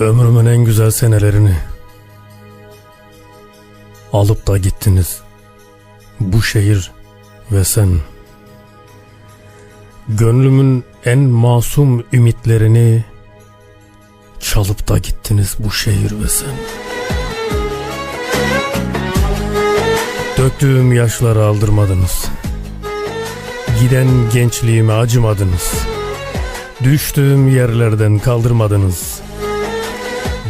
Ömrümün en güzel senelerini alıp da gittiniz. Bu şehir ve sen. Gönlümün en masum ümitlerini çalıp da gittiniz bu şehir ve sen. Döktüğüm yaşları aldırmadınız. Giden gençliğime acımadınız. Düştüğüm yerlerden kaldırmadınız.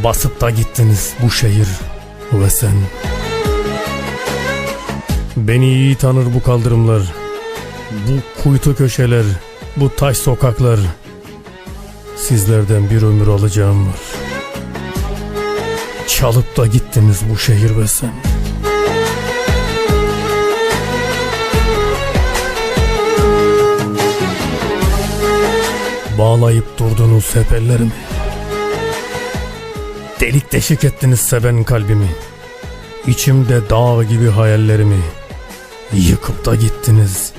Basıp da gittiniz bu şehir ve sen. Beni iyi tanır bu kaldırımlar. Bu kuytu köşeler, bu taş sokaklar. Sizlerden bir ömür alacağım var. Çalıp da gittiniz bu şehir ve sen. Bağlayıp durdunuz hep ellerimi. Delik deşik ettiniz seven kalbimi. İçimde dağ gibi hayallerimi. Yıkıp da gittiniz.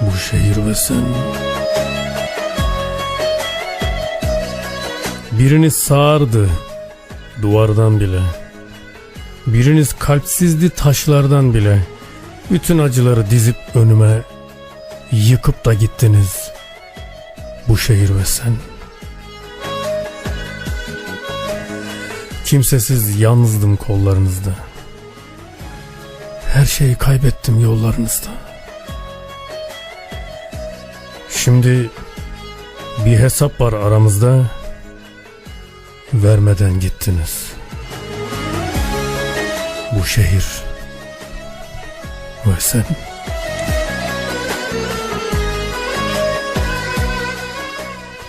Bu şehir ve sen. Biriniz sağırdı duvardan bile. Biriniz kalpsizdi taşlardan bile. Bütün acıları dizip önüme yıkıp da gittiniz. Bu şehir ve sen. Kimsesiz yalnızdım kollarınızda. Her şeyi kaybettim yollarınızda. Şimdi bir hesap var aramızda. Vermeden gittiniz. Bu şehir ve sen.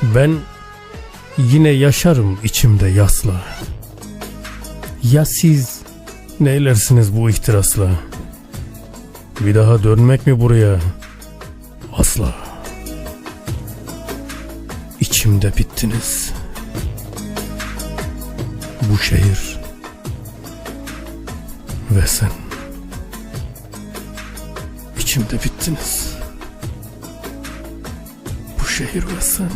Ben yine yaşarım içimde yasla. Ya siz neylersiniz bu ihtirasla? Bir daha dönmek mi buraya? Asla. İçimde bittiniz. Bu şehir ve sen. İçimde bittiniz. Bu şehir ve sen.